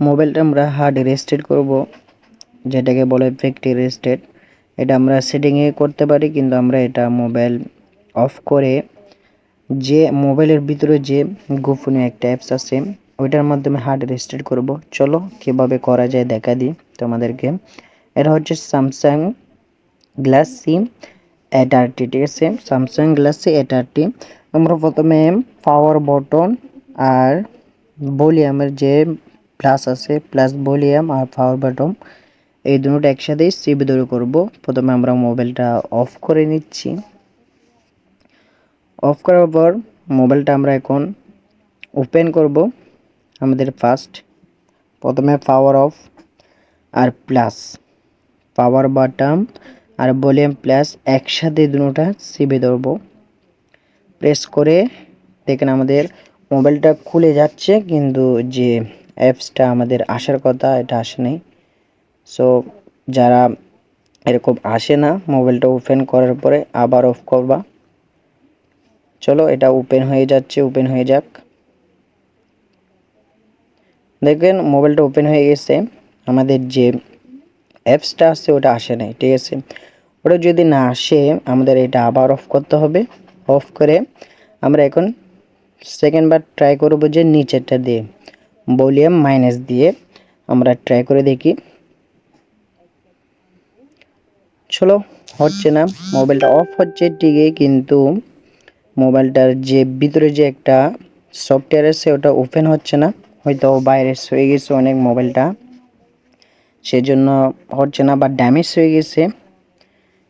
মোবাইলটা আমরা hard rested করব, যেটাকে বলে ফ্যাক্টরি রেস্টেড এটা আমরা সেটিংয়ে করতে পারি, কিন্তু আমরা এটা মোবাইল অফ করে যে মোবাইলের ভিতরে যে গোপনীয় একটা অ্যাপস আছে, ওইটার মাধ্যমে হার্ড রেস্টেড করব। চলো, কীভাবে করা যায় দেখা দিই তোমাদেরকে। এটা হচ্ছে স্যামসাং গ্লাস সিম এটারটি ঠিক আছে? স্যামসাং গ্লাস সি এটারটি আমরা প্রথমে পাওয়ার বটন আর ভলিউমের যে প্লাস আছে, প্লাস ভলিউম আর পাওয়ার বাটন এই দুটো একসাথেই সিবি ধরে করব। প্রথমে আমরা মোবাইলটা অফ করে নিচ্ছি। অফ করার পর মোবাইলটা আমরা এখন ওপেন করব আমাদের ফার্স্ট প্রথমে পাওয়ার অফ আর প্লাস পাওয়ার বাটাম আর ভলিউম প্লাস একসাথে দুটোটা সিবে ধরবো। প্রেস করে দেখেন আমাদের মোবাইলটা খুলে যাচ্ছে, কিন্তু যে অ্যাপসটা আমাদের আসার কথা, এটা আসে নেই সো যারা এরকম আসে না মোবাইলটা ওপেন করার পরে আবার অফ করবা। চলো, এটা ওপেন হয়ে যাচ্ছে ওপেন হয়ে যাক। দেখবেন মোবাইলটা ওপেন হয়ে গেছে। আমাদের যে অ্যাপসটা আসছে ওটা আসে নাই, ঠিক আছে? ওটা যদি না আসে, আমাদের এটা আবার অফ করতে হবে। অফ করে আমরা এখন সেকেন্ড বার ট্রাই করব যে নিচেরটা দিয়ে। ভলিউম মাইনাস দিয়ে আমরা ট্রাই করে দেখি। চলো, হচ্ছে না, মোবাইলটা অফ হচ্ছে ঠিকই, কিন্তু মোবাইলটার যে ভিতরে যে একটা সফটওয়্যার আছে, ওটা ওপেন হচ্ছে না। হয়তো বাইরে হয়ে গেছে অনেক মোবাইলটা। সেজন্য হচ্ছে না, বা ড্যামেজ হয়ে গেছে।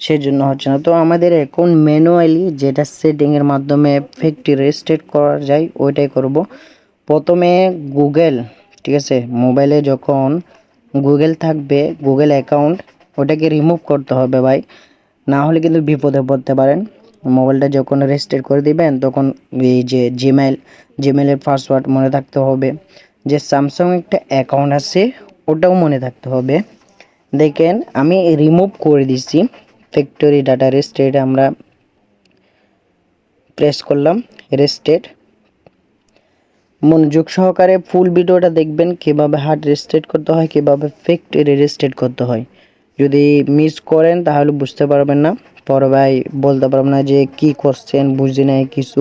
সেজন্য হচ্ছে না। তো আমাদের এখন ম্যানুয়ালি যেটা সেটিংয়ের মাধ্যমে ফ্যাক্টরি রেস্টেট করা যায়, ওইটাই করব। প্রথমে গুগল, ঠিক আছে? মোবাইলে যখন গুগল থাকবে, গুগল অ্যাকাউন্ট, ওটাকে রিমুভ করতে হবে ভাই। না হলে কিন্তু বিপদে পড়তে পারেন। মোবাইলটা যখন রেজিস্টার করে দিবেন, তখন এই যে জিমেল জিমেলের পাসওয়ার্ড মনে থাকতে হবে। যে স্যামসাং একটা অ্যাকাউন্ট আছে, ওটাও মনে থাকতে হবে। দেখেন, আমি রিমুভ করে দিছি। ফ্যাক্টরি ডাটা রেস্টেড আমরা প্রেস করলাম রেস্টেড মনোযোগ সহকারে ফুল ভিডিওটা দেখবেন কীভাবে হার্ট রেস্টেড করতে হয়, কীভাবে ফ্যাক্টরি রেস্টেড করতে হয়। যদি মিস করেন তাহলে বুঝতে পারবেন না। পরে ভাই বলতে পারবেন না যে কি করছেন, বুঝি নাই, কিছু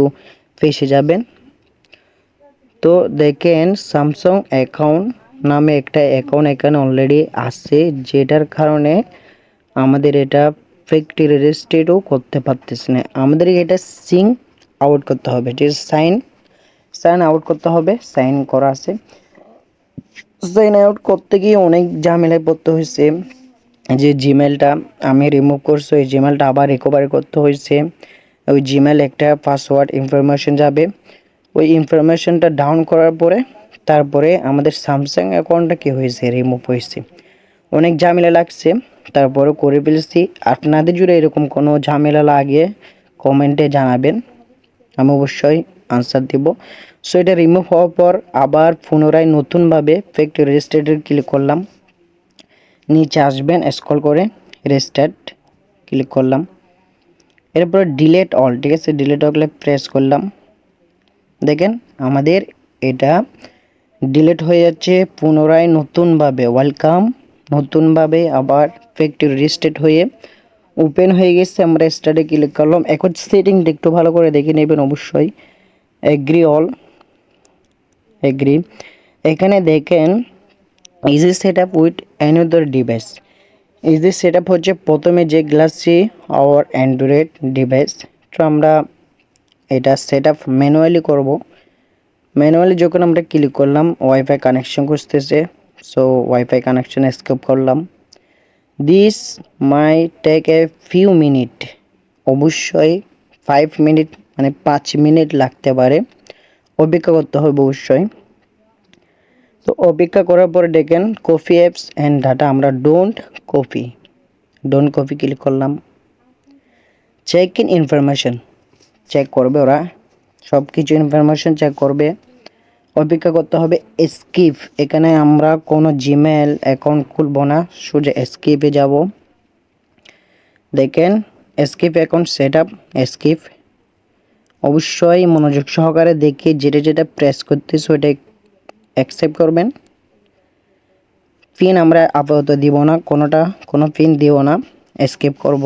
ফেসে যাবেন। তো দেখেন স্যামসাং অ্যাকাউন্ট নামে একটা অ্যাকাউন্ট এখানে অলরেডি আছে, যেটার কারণে আমাদের এটা ফ্যাক্টরি রেজিস্ট্রেটও করতে পারতেছি না। আমাদের এটা সিং আউট করতে হবে আছে সাইন সাইন আউট করতে হবে সাইন করা আছে। সাইন আউট করতে গিয়ে অনেক ঝামেলায় পড়তে হয়েছে, যে জিমেলটা আমি রিমুভ করছি, ওই জিমেলটা আবার রিকভারি করতে হয়েছে। ওই জিমেল একটা পাসওয়ার্ড ইনফরমেশন যাবে। ওই ইনফরমেশনটা ডাউন করার পরে, তারপরে আমাদের স্যামসাং অ্যাকাউন্টটা কী হয়েছে রিমুভ হয়েছে। অনেক ঝামেলা লাগছে তারপরে করে ফেলেছি। আপনাদের জুড়ে এরকম কোনো ঝামেলা লাগে কমেন্টে জানাবেন। আমি অবশ্যই আনসার দেব। সো এটা রিমুভ হওয়ার পর আবার পুনরায় নতুনভাবে ফ্যাক্টরি রেজিস্ট্রেটেড ক্লিক করলাম। নিচে আসবেন স্ক্রল করে রেস্টার্ট ক্লিক করলাম। এরপর ডিলেট অল ঠিক আছে? ডিলেট অলে প্রেস করলাম। দেখেন আমাদের এটা ডিলেট হয়ে যাচ্ছে, পুনরায় নতুনভাবে ওয়েলকাম নতুনভাবে আবার ফ্যাক্টরি রিস্টেট হয়ে ওপেন হয়ে গেছে। আমরা স্টার্টে ক্লিক করলাম। এখন সেটিংটা একটু ভালো করে দেখে নেবেন অবশ্যই। এগ্রি অল এগ্রি এখানে দেখেন easy set up with another device easy set up হচ্ছে প্রথমে যে গ্লাসি আওয়ার অ্যান্ড্রয়েড ডিভাইস তো আমরা এটা সেট আপ ম্যানুয়ালি করব। ম্যানুয়ালি যখন আমরা ক্লিক করলাম ওয়াইফাই কানেকশন করতেছে সো ওয়াইফাই কানেকশন স্কেপ করলাম। This my take a few minute অবশ্যই ফাইভ মিনিট মানে পাঁচ মিনিট লাগতে পারে। অপেক্ষা করতে হবে অবশ্যই। তো অপেক্ষা করার পরে দেখেন কফি অ্যাপস অ্যান্ড ডাটা আমরা don't copy don't copy click করলাম। চেক ইন ইনফরমেশন চেক করবে ওরা। সব কিছু ইনফরমেশন চেক করবে। অপেক্ষা করতে হবে স্কিপ এখানে আমরা কোনো জিমেল অ্যাকাউন্ট খুলব না। সোজা স্কিপে যাব। দেখেন skip account set up skip অবশ্যই মনোযোগ সহকারে দেখে যেটা যেটা প্রেস করতেছে ওইটা অ্যাকসেপ্ট করবেন। পিন আমরা আপাতত দিব না, কোনোটা, কোনো পিন দিব না স্কিপ করব।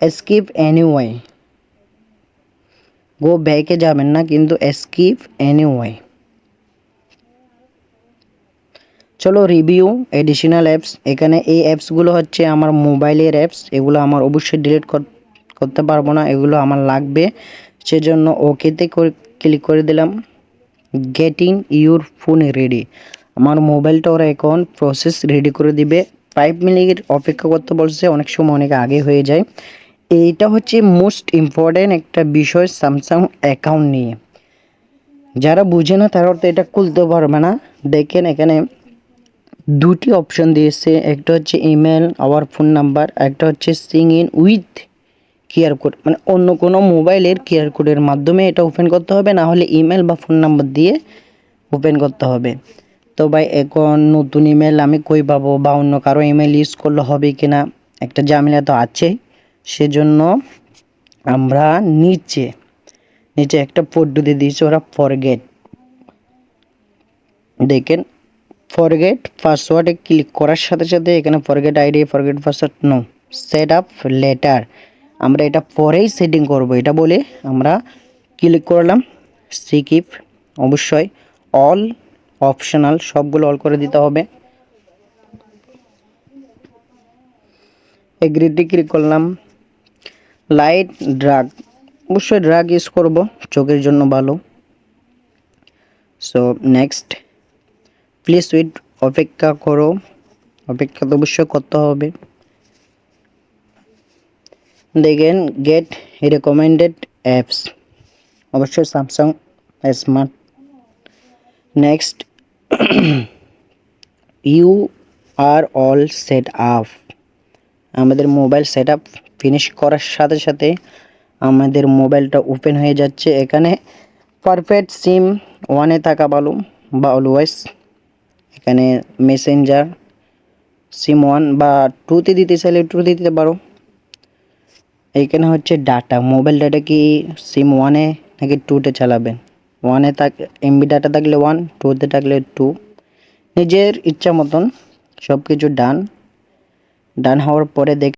স্কিপ এনিওয়ে গো ব্যাকে যাবেন না, কিন্তু স্কিপ এনিওয়ে চলো রিভিউ এডিশনাল অ্যাপস এখানে এই অ্যাপসগুলো হচ্ছে আমার মোবাইলের অ্যাপস এগুলো আমার অবশ্যই ডিলিট করতে পারব না, এগুলো আমার লাগবে। সেজন্য ওকেতে ক্লিক করে দিলাম গেটিং ইউর ফোন রেডি আমার মোবাইলটা ওরা এখন প্রসেস রেডি করে দিবে। ফাইভ মিনিট অপেক্ষা করতে বলছে, অনেক সময় অনেক আগে হয়ে যায়। এইটা হচ্ছে মোস্ট ইম্পর্ট্যান্ট একটা বিষয় স্যামসাং অ্যাকাউন্ট নিয়ে। যারা বুঝে না, তারা তো এটা খুলতে পারবে না। দেখেন এখানে দুটি অপশন দিয়েছে, একটা হচ্ছে ইমেল আওয়ার ফোন নাম্বার একটা হচ্ছে sign in with QR code মানে অন্য কোনো মোবাইলের কিউআর কোডের মাধ্যমে এটা ওপেন করতে হবে, না হলে ইমেল বা ফোন নাম্বার দিয়ে ওপেন করতে হবে। তো ভাই, এখন নতুন ইমেল আমি কই পাবো বা অন্য কারও ইমেল ইউজ করলে হবে কি না, একটা ঝামেলা তো আছে সেজন্য আমরা নিচে নিচে একটা পদ্ধতি দিয়েছে, ওরা ফরগেট দেখেন ফরগেট পাসওয়ার্ডে ক্লিক করার সাথে সাথে এখানে forget ID forget password no set up later আমরা এটা পরেই সেটিং করব। এটা বলে আমরা ক্লিক করলাম সিকিপ অবশ্যই অল অপশনাল সবগুলো অল করে দিতে হবে। এগ্রিটি ক্লিক করলাম লাইট ড্রাগ অবশ্যই ড্রাগ ইউজ করব, চোখের জন্য ভালো। সো নেক্সট প্লিজ ওয়েট অপেক্ষা করো, অপেক্ষা তো অবশ্যই করতে হবে। দেখেন গেট রেকমেন্ডেড অ্যাপস অবশ্যই Samsung smart next you are all set up আমাদের মোবাইল সেট আপ ফিনিশ করার সাথে সাথে আমাদের মোবাইলটা ওপেন হয়ে যাচ্ছে। এখানে পারফেক্ট সিম ওয়ানে থাকা ভালো বা অলওয়েজ এখানে মেসেঞ্জার সিম ওয়ান বা টুতে দিতে চাইলে টুতে দিতে পারো। এইখানে হচ্ছে ডাটা মোবাইল ডাটা কি সিম ওয়ানে নাকি টুতে চালাবেন? ওয়ানে থাক এমবি ডাটা থাকলে ওয়ান টুতে থাকলে টু নিজের ইচ্ছা মতন সব কিছু ডান ডান হওয়ার পরে দেখ